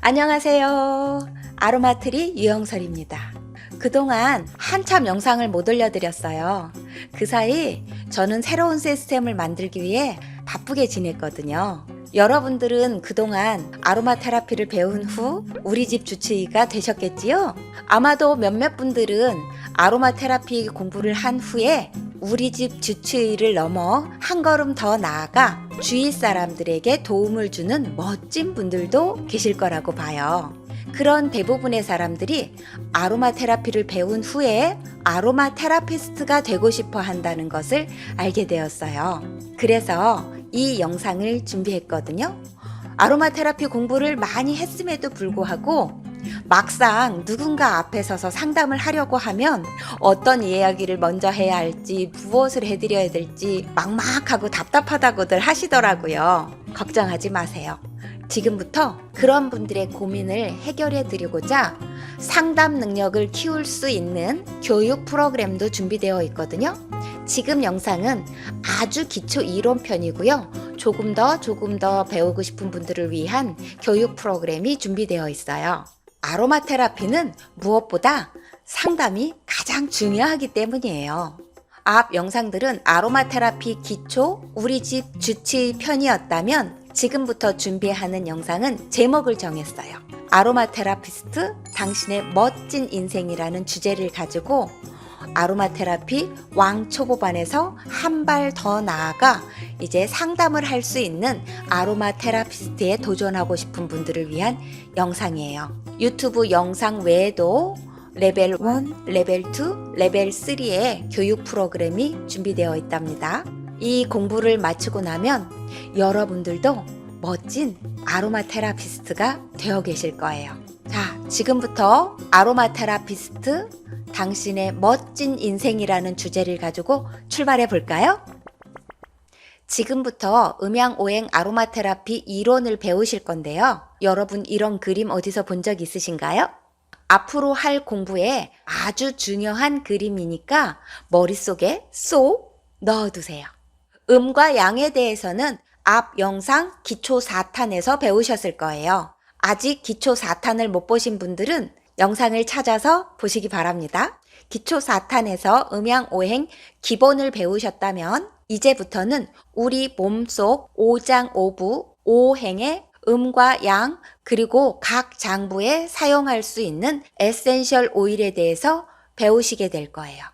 안녕하세요. 아로마트리 유영설입니다. 그동안 한참 영상을 못 올려드렸어요. 그 사이 저는 새로운 시스템을 만들기 위해 바쁘게 지냈거든요. 여러분들은 그동안 아로마 테라피를 배운 후 우리 집 주치의가 되셨겠지요? 아마도 몇몇 분들은 아로마 테라피 공부를 한 후에 우리 집 주치의를 넘어 한 걸음 더 나아가 주위 사람들에게 도움을 주는 멋진 분들도 계실 거라고 봐요. 그런 대부분의 사람들이 아로마 테라피를 배운 후에 아로마 테라피스트가 되고 싶어 한다는 것을 알게 되었어요. 그래서 이 영상을 준비했거든요. 아로마 테라피 공부를 많이 했음에도 불구하고 막상 누군가 앞에 서서 상담을 하려고 하면 어떤 이야기를 먼저 해야 할지 무엇을 해드려야 될지 막막하고 답답하다고들 하시더라고요. 걱정하지 마세요. 지금부터 그런 분들의 고민을 해결해 드리고자 상담 능력을 키울 수 있는 교육 프로그램도 준비되어 있거든요. 지금 영상은 아주 기초 이론 편이고요. 조금 더 조금 더 배우고 싶은 분들을 위한 교육 프로그램이 준비되어 있어요. 아로마 테라피는 무엇보다 상담이 가장 중요하기 때문이에요. 앞 영상들은 아로마 테라피 기초 우리 집 주치 편이었다면 지금부터 준비하는 영상은 제목을 정했어요. 아로마 테라피스트 당신의 멋진 인생이라는 주제를 가지고 아로마 테라피 왕초보반에서 한 발 더 나아가 이제 상담을 할 수 있는 아로마 테라피스트에 도전하고 싶은 분들을 위한 영상이에요. 유튜브 영상 외에도 레벨 1, 레벨 2, 레벨 3의 교육 프로그램이 준비되어 있답니다. 이 공부를 마치고 나면 여러분들도 멋진 아로마 테라피스트가 되어 계실 거예요. 자, 지금부터 아로마 테라피스트 당신의 멋진 인생이라는 주제를 가지고 출발해 볼까요? 지금부터 음양 오행 아로마 테라피 이론을 배우실 건데요. 여러분 이런 그림 어디서 본 적 있으신가요? 앞으로 할 공부에 아주 중요한 그림이니까 머릿속에 쏙 넣어두세요. 음과 양에 대해서는 앞 영상 기초 4탄에서 배우셨을 거예요. 아직 기초 4탄을 못 보신 분들은 영상을 찾아서 보시기 바랍니다. 기초 4탄에서 음양 오행 기본을 배우셨다면 이제부터는 우리 몸속 오장 오부 오행의 음과 양 그리고 각 장부에 사용할 수 있는 에센셜 오일에 대해서 배우시게 될 거예요.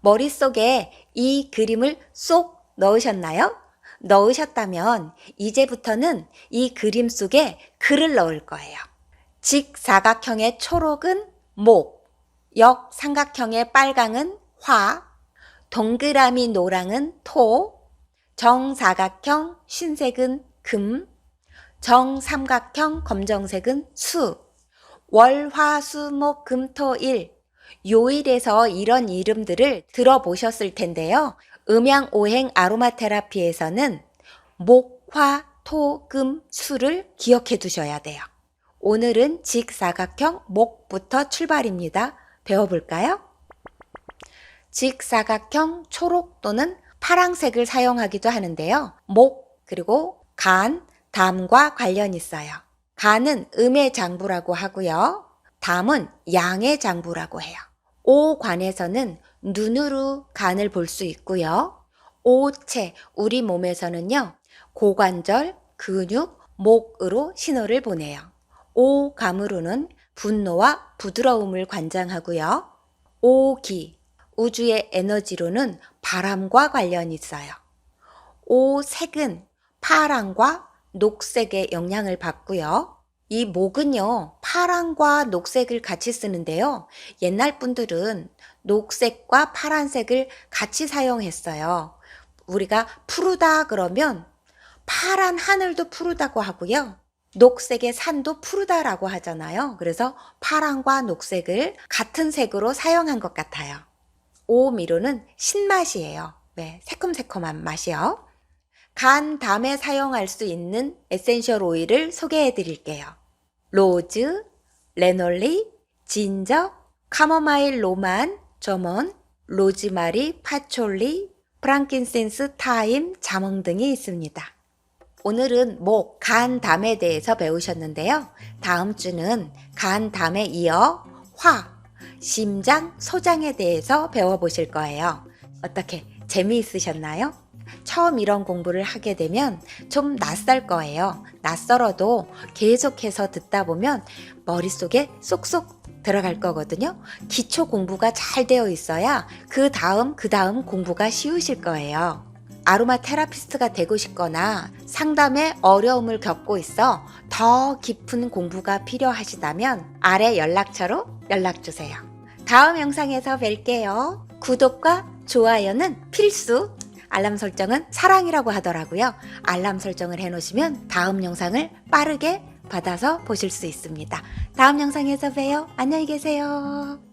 머릿속에 이 그림을 쏙 넣으셨나요? 넣으셨다면 이제부터는 이 그림 속에 글을 넣을 거예요. 직사각형의 초록은 목, 역삼각형의 빨강은 화, 동그라미 노랑은 토, 정사각형 흰색은 금, 정삼각형 검정색은 수, 월 화 수 목 금 토 일 요일에서 이런 이름들을 들어보셨을 텐데요. 음양 오행 아로마 테라피에서는 목, 화, 토, 금, 수를 기억해 두셔야 돼요. 오늘은 직사각형 목부터 출발입니다. 배워볼까요? 직사각형 초록 또는 파랑색을 사용하기도 하는데요. 목, 그리고 간, 담과 관련 있어요. 간은 음의 장부라고 하고요. 담은 양의 장부라고 해요. 오관에서는 눈으로 간을 볼 수 있고요. 오체, 우리 몸에서는요, 고관절, 근육, 목으로 신호를 보내요. 오감으로는 분노와 부드러움을 관장하고요. 오기, 우주의 에너지로는 바람과 관련이 있어요. 오색은 파랑과 녹색의 영향을 받고요. 이 목은요, 파랑과 녹색을 같이 쓰는데요. 옛날 분들은 녹색과 파란색을 같이 사용했어요. 우리가 푸르다 그러면 파란 하늘도 푸르다고 하고요. 녹색의 산도 푸르다라고 하잖아요. 그래서 파랑과 녹색을 같은 색으로 사용한 것 같아요. 오미로는 신맛이에요. 네, 새콤새콤한 맛이요. 간 담에 사용할 수 있는 에센셜 오일을 소개해 드릴게요. 로즈, 레놀리, 진저, 카모마일 로만, 점원, 로즈마리, 파촐리, 프랑킨센스, 타임, 자몽 등이 있습니다. 오늘은 목, 간, 담에 대해서 배우셨는데요. 다음 주는 간, 담에 이어 화, 심장, 소장에 대해서 배워보실 거예요. 어떻게 재미있으셨나요? 처음 이런 공부를 하게 되면 좀 낯설 거예요. 낯설어도 계속해서 듣다 보면 머릿속에 쏙쏙 들어갈 거거든요. 기초 공부가 잘 되어 있어야 그 다음, 그 다음 공부가 쉬우실 거예요. 아로마 테라피스트가 되고 싶거나 상담에 어려움을 겪고 있어 더 깊은 공부가 필요하시다면 아래 연락처로 연락주세요. 다음 영상에서 뵐게요. 구독과 좋아요는 필수! 알람 설정은 사랑이라고 하더라고요. 알람 설정을 해놓으시면 다음 영상을 빠르게 받아서 보실 수 있습니다. 다음 영상에서 봬요. 안녕히 계세요.